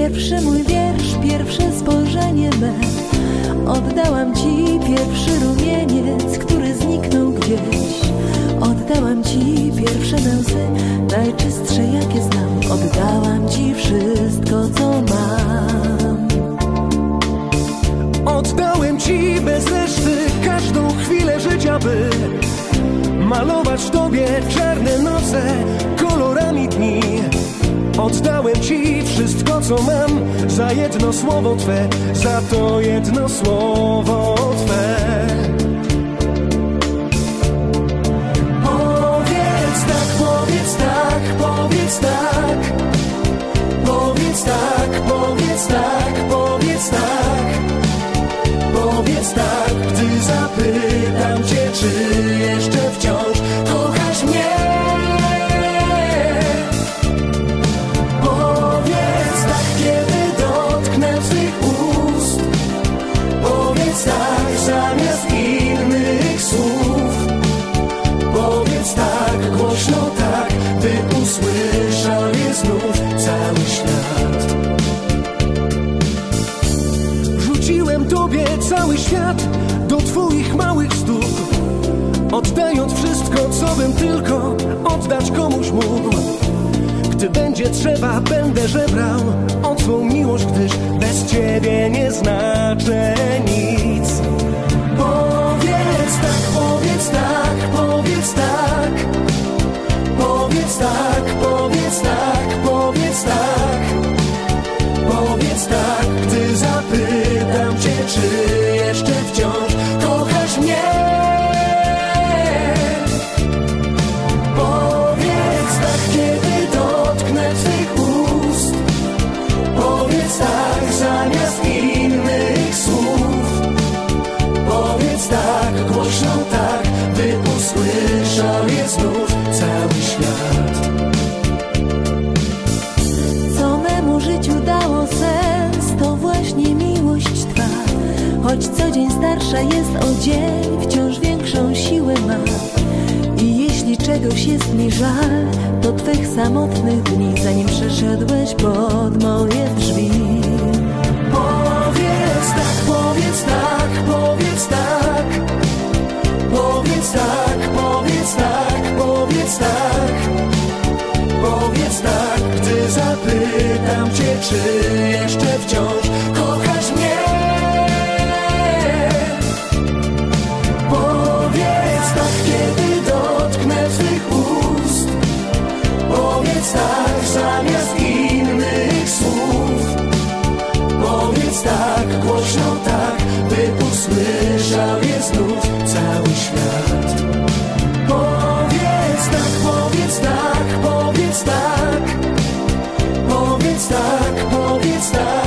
Pierwszy mój wiersz, pierwsze spojrzenie me. Oddałam ci pierwszy rumieniec, który zniknął gdzieś. Oddałam ci pierwsze łzy, najczystsze jakie znam. Oddałam ci wszystko, co mam. Oddałem ci bez reszty każdą chwilę życia, by malować tobie czarne noce kolorami dni. Oddałem ci wszystko, co mam za jedno słowo twe, za to jedno słowo twe. Powiedz tak, powiedz tak, powiedz tak. Powiedz tak, powiedz tak, powiedz tak. Cały świat do twoich małych stóp Oddając wszystko, co bym tylko oddać komuś mógł. Gdy będzie trzeba, będę żebrał o twą miłość, gdyż bez ciebie nie znaczę Powiedz tak, głośno tak, by usłyszał je znów cały świat. Co memu życiu dało sens, to właśnie miłość Twa. Choć co dzień starsza jest o dzień, wciąż większą siłę ma. I jeśli czegoś jest mi żal, to Twych samotnych dni, zanim przeszedłeś pod moje drzwi. Czy jeszcze wciąż kochasz mnie? Powiedz tak, kiedy dotknę twych ust. Powiedz tak zamiast innych słów. Powiedz tak, głośno tak, by usłyszał je znów cały świat. stop.